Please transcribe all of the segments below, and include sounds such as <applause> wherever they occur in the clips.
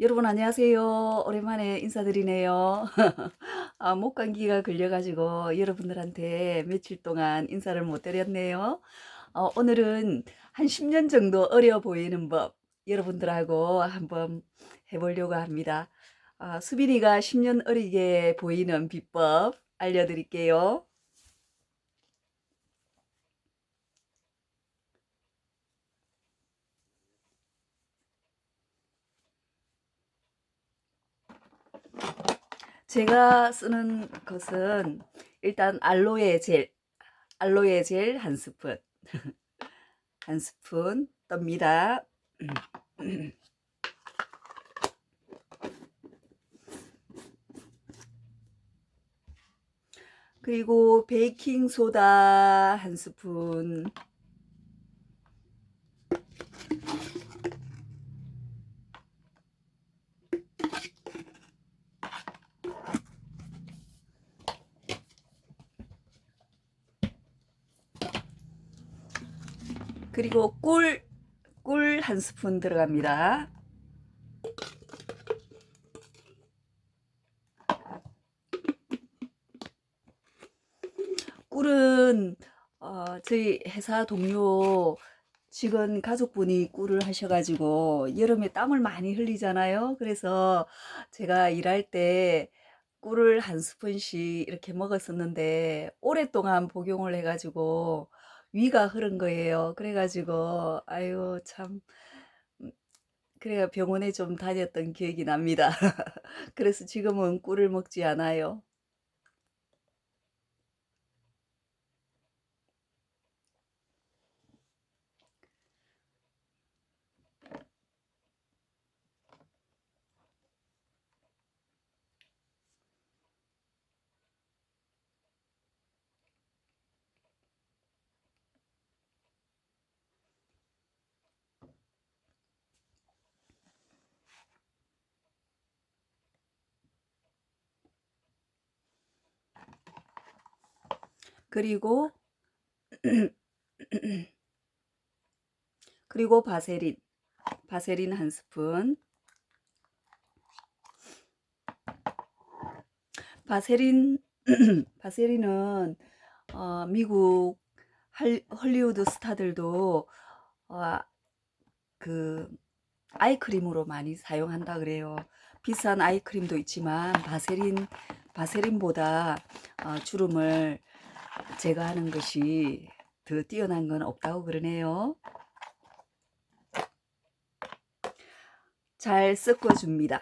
여러분 안녕하세요. 오랜만에 인사드리네요. <laughs> 아, 목 감기가 걸려가지고 여러분들한테 며칠 동안 인사를 못 드렸네요. 어, 오늘은 한 10년 정도 어려 보이는 법 여러분들하고 한번 해보려고 합니다. 아, 수빈이가 10년 어리게 보이는 비법 알려드릴게요. 제가 쓰는 것은 일단 알로에 젤, 알로에 젤 한 스푼, <laughs> 한 스푼 떱니다. <clears throat> 그리고 베이킹 소다 한 스푼, 그리고 꿀, 꿀 한 스푼 들어갑니다. 꿀은 어, 저희 회사 동료 직원 가족분이 꿀을 하셔가지고 여름에 땀을 많이 흘리잖아요. 그래서 제가 일할 때 꿀을 한 스푼씩 이렇게 먹었었는데 오랫동안 복용을 해가지고 위가 흐른 거예요. 그래가지고 아유 참 음, 그래야 병원에 좀 다녔던 기억이 납니다. <laughs> 그래서 지금은 꿀을 먹지 않아요. 그리고 <clears throat> 그리고 바세린 바세린 한 스푼 바세린 <clears throat> 바세린은 어, 미국 할, 헐리우드 스타들도 어, 그 아이크림으로 많이 사용한다 그래요. 비싼 아이크림도 있지만 바세린 바세린보다 어, 주름을 제거하는 것이 더 뛰어난 건 없다고 그러네요. 잘 섞어줍니다.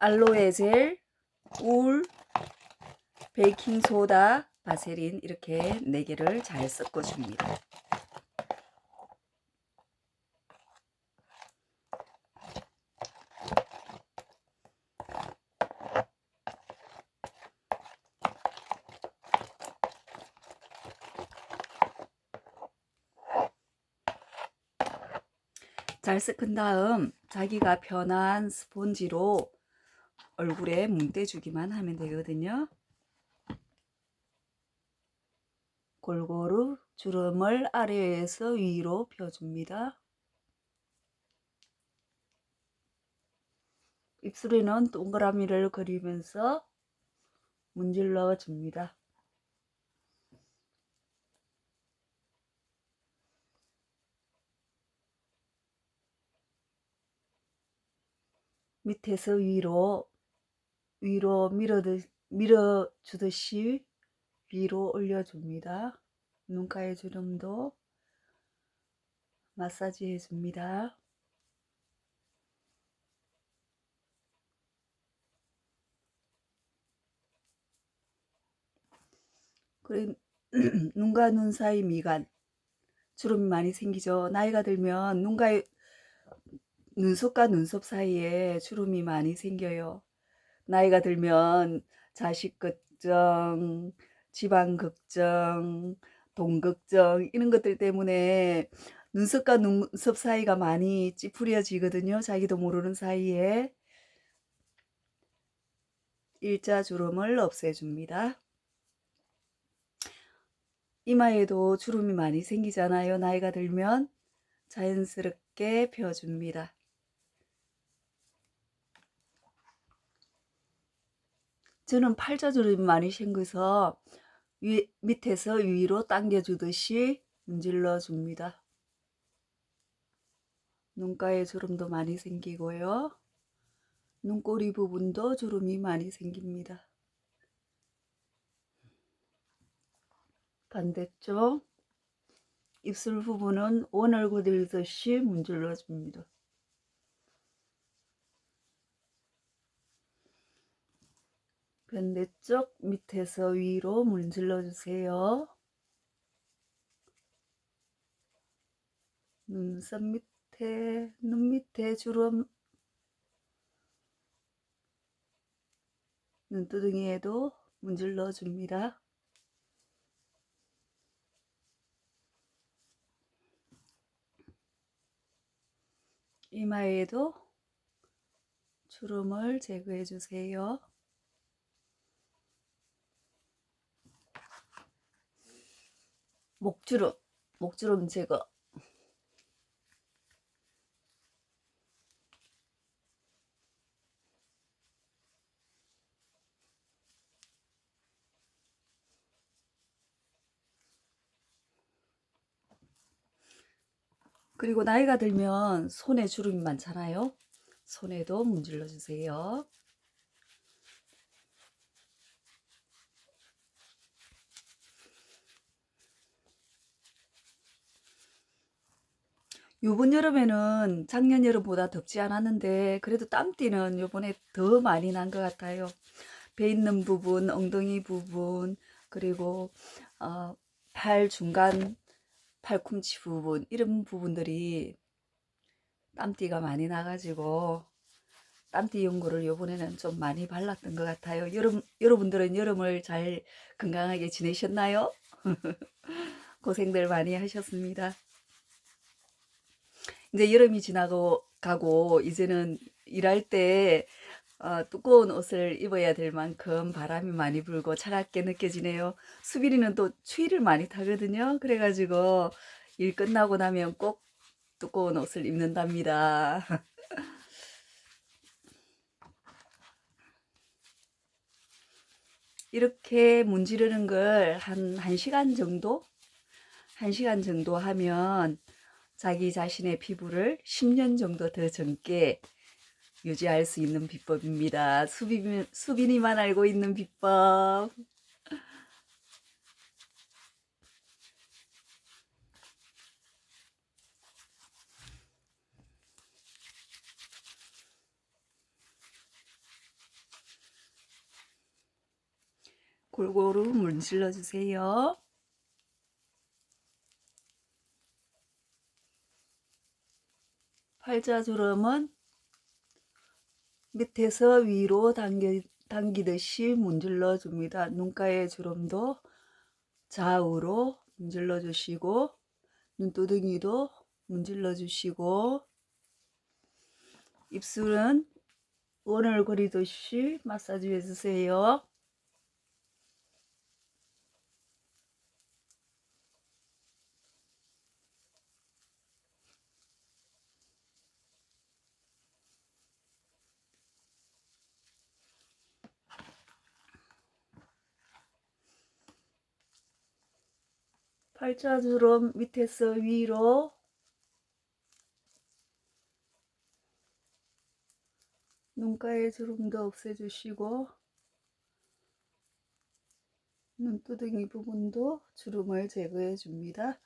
알로에 젤, 꿀, 베이킹 소다, 바세린 이렇게 네 개를 잘 섞어줍니다. 잘 섞은 다음 자기가 편한 스폰지로 얼굴에 뭉대주기만 하면 되거든요. 골고루 주름을 아래에서 위로 펴줍니다. 입술에는 동그라미를 그리면서 문질러 줍니다. 밑에서 위로 위로 밀어드, 밀어주듯이 위로 올려줍니다. 눈가의 주름도 마사지 해줍니다. 그리고 <clears throat> 눈과 눈 사이 미간 주름이 많이 생기죠. 나이가 들면 눈과 눈썹과 눈썹 사이에 주름이 많이 생겨요. 나이가 들면 자식 걱정, 지방 걱정, 돈 걱정 이런 것들 때문에 눈썹과 눈썹 사이가 많이 찌푸려지거든요. 자기도 모르는 사이에 일자 주름을 없애줍니다. 이마에도 주름이 많이 생기잖아요. 나이가 들면 자연스럽게 펴줍니다. 저는 팔자주름이 많이 생겨서 위, 밑에서 위로 당겨주듯이 문질러 줍니다. 눈가에 주름도 많이 생기고요. 눈꼬리 부분도 주름이 많이 생깁니다. 반대쪽 입술 부분은 원얼굴 들듯이 문질러 줍니다. 반대쪽 밑에서 위로 문질러 주세요. 눈썹 밑에, 눈 밑에 주름, 눈두덩이에도 문질러 줍니다. 이마에도 주름을 제거해 주세요. 목주름, 목주름 제거. 그리고 나이가 들면 손에 주름이 많잖아요. 손에도 문질러 주세요. 요번 여름에는 작년 여름보다 덥지 않았는데 그래도 땀띠는 요번에 더 많이 난 것 같아요. 배 있는 부분, 엉덩이 부분, 그리고 어, 팔 중간 팔꿈치 부분 이런 부분들이 땀띠가 많이 나가지고 땀띠 연고를 요번에는 좀 많이 발랐던 것 같아요. 여러분, 여러분들은 여름을 잘 건강하게 지내셨나요? <laughs> 고생들 많이 하셨습니다. 이제 여름이 지나고 가고 이제는 일할 때 어, 두꺼운 옷을 입어야 될 만큼 바람이 많이 불고 차갑게 느껴지네요. 수빈이는 또 추위를 많이 타거든요. 그래가지고 일 끝나고 나면 꼭 두꺼운 옷을 입는답니다. <laughs> 이렇게 문지르는 걸 한 1시간 정도? 1시간 정도 하면 자기 자신의 피부를 10년 정도 더 젊게 유지할 수 있는 비법입니다. 수빈, 수빈이만 알고 있는 비법. 골고루 문질러 주세요. 팔자주름은 밑에서 위로 당겨, 당기듯이 문질러 줍니다. 눈가의 주름도 좌우로 문질러 주시고 눈두덩이도 문질러 주시고 입술은 원을 그리듯이 마사지 해주세요. 팔자주름 밑에서 위로 눈가의 주름도 없애주시고 눈두덩이 부분도 주름을 제거해 줍니다.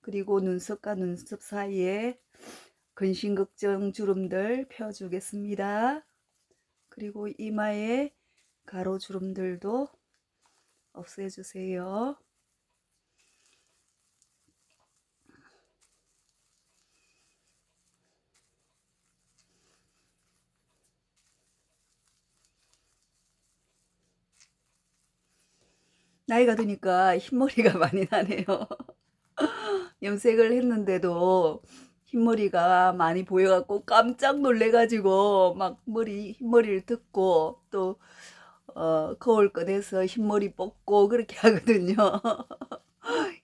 그리고 눈썹과 눈썹 사이에 근심걱정 주름들 펴주겠습니다. 그리고 이마에 가로 주름들도 없애주세요. 나이가 드니까 흰머리가 <laughs> 많이 나네요. 염색을 했는데도 흰머리가 많이 보여갖고 깜짝 놀래가지고 막 머리, 흰머리를 듣고 또, 어, 거울 꺼내서 흰머리 뽑고 그렇게 <laughs> 하거든요.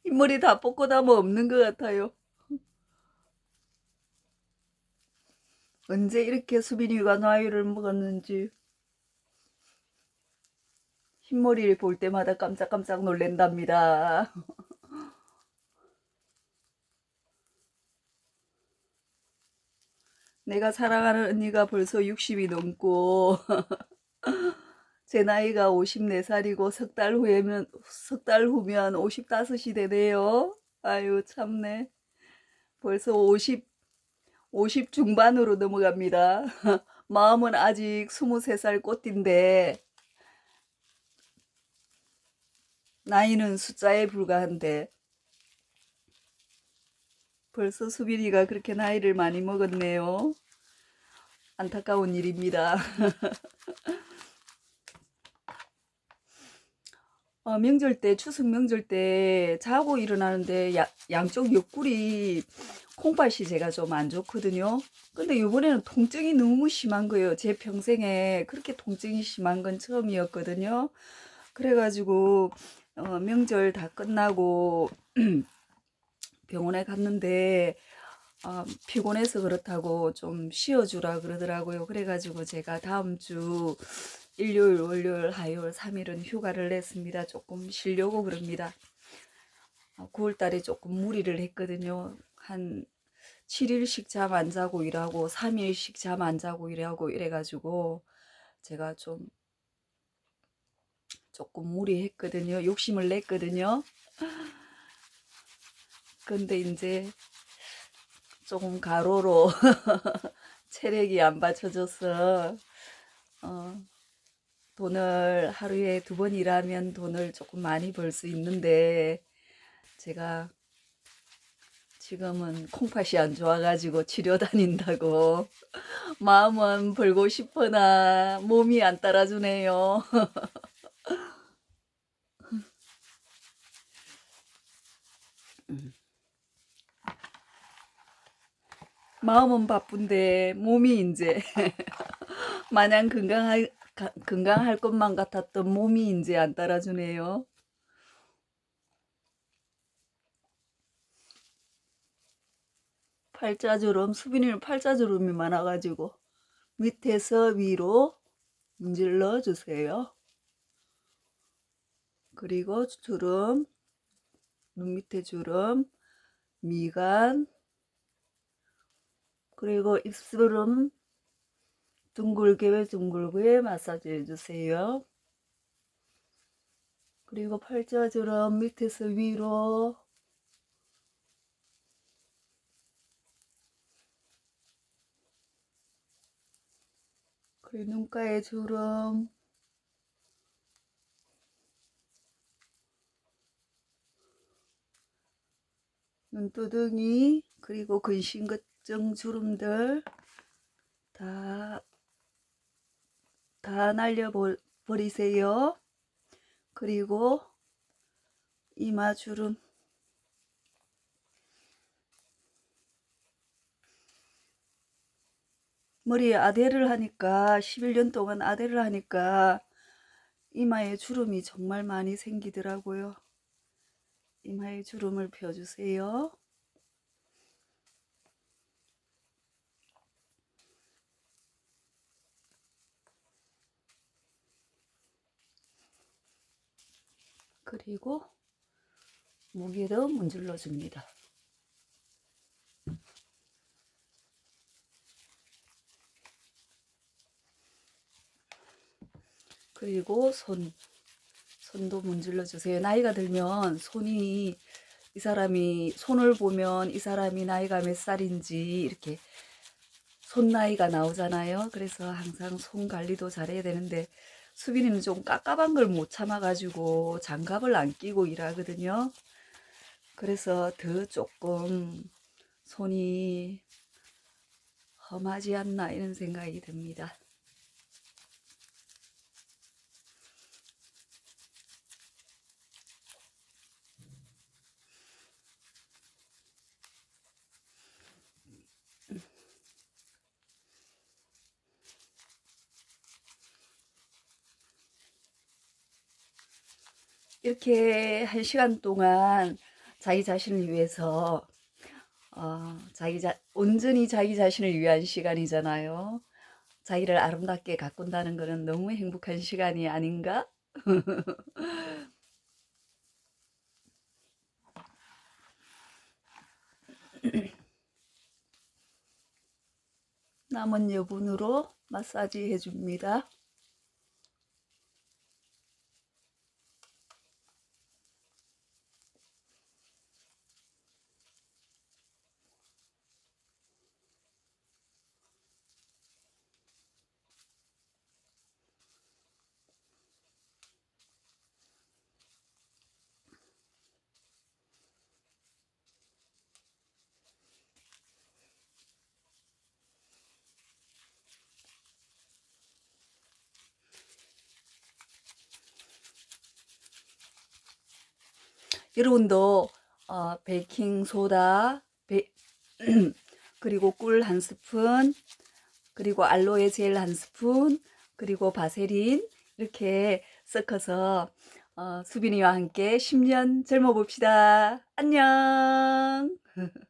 흰머리 다 뽑고 나면 없는 것 같아요. 언제 이렇게 수빈이가 나이를 먹었는지 흰머리를 볼 때마다 깜짝깜짝 놀랜답니다. <laughs> 내가 사랑하는 언니가 벌써 60이 넘고 <laughs> 제 나이가 54살이고 석 달 후에면 석 달 후면 55이 되네요. 아유 참네. 벌써 50 50 중반으로 넘어갑니다. <laughs> 마음은 아직 23살 꽃인데 나이는 숫자에 불과한데 벌써 수빈이가 그렇게 나이를 많이 먹었네요. 안타까운 일입니다. <laughs> 어, 명절 때, 추석 명절 때 자고 일어나는데 야- 양쪽 옆구리 콩팥이 제가 좀 안 좋거든요. 근데 이번에는 통증이 너무 심한 거예요. 제 평생에 그렇게 통증이 심한 건 처음이었거든요. 그래가지고 어, 명절 다 끝나고 <clears throat> 병원에 갔는데 어, 피곤해서 그렇다고 좀 쉬어주라 그러더라고요. 그래가지고 제가 다음 주 일요일, 월요일, 화요일 3일은 휴가를 냈습니다. 조금 쉬려고 그럽니다. 9월 달에 조금 무리를 했거든요. 한 7일씩 잠 안 자고 일하고 3일씩 잠 안 자고 일하고 이래가지고 제가 좀 조금 무리했거든요. 욕심을 냈거든요. 근데 이제 조금 가로로 <laughs> 체력이 안 받쳐져서 어, 돈을 하루에 두 번 일하면 돈을 조금 많이 벌 수 있는데 제가 지금은 콩팥이 안 좋아가지고 치료 다닌다고 <laughs> 마음은 벌고 싶으나 몸이 안 따라주네요. <laughs> 마음은 바쁜데 몸이 이제 <laughs> 마냥 건강할 가- 건강할 것만 같았던 몸이 이제 안 따라주네요. 팔자주름 수빈이는 팔자주름이 많아가지고 밑에서 위로 문질러 주세요. 그리고 주름, 눈 밑에 주름, 미간, 그리고 입술은 둥글게 둥글게 마사지 해주세요. 그리고 팔자주름 밑에서 위로 그리고 눈가에 주름 눈두덩이 그리고 근심걱정 주름들 다, 다 날려버리세요. 그리고 이마 주름 머리에 아대를 하니까 11년 동안 아대를 하니까 이마에 주름이 정말 많이 생기더라고요. 이마에 주름을 펴주세요. 그리고 목에도 문질러 줍니다. 그리고 손, 손도 문질러 주세요. 나이가 들면 손이 이 사람이 손을 보면 이 사람이 나이가 몇 살인지 이렇게 손 나이가 나오잖아요. 그래서 항상 손 관리도 잘해야 되는데 수빈이는 좀 깝깝한 걸 못 참아가지고 장갑을 안 끼고 일하거든요. 그래서 더 조금 손이 험하지 않나 이런 생각이 듭니다. 이렇게 한 시간 동안 자기 자신을 위해서 어, 자기 자, 온전히 자기 자신을 위한 시간이잖아요. 자기를 아름답게 가꾼다는 것은 너무 행복한 시간이 아닌가? <laughs> 남은 여분으로 마사지 해줍니다. 여러분도 어, 베이킹 소다, 베, <clears throat> 그리고 꿀 한 스푼, 그리고 알로에 젤 한 스푼, 그리고 바세린 이렇게 섞어서 어, 수빈이와 함께 10년 젊어 봅시다. 안녕. <laughs>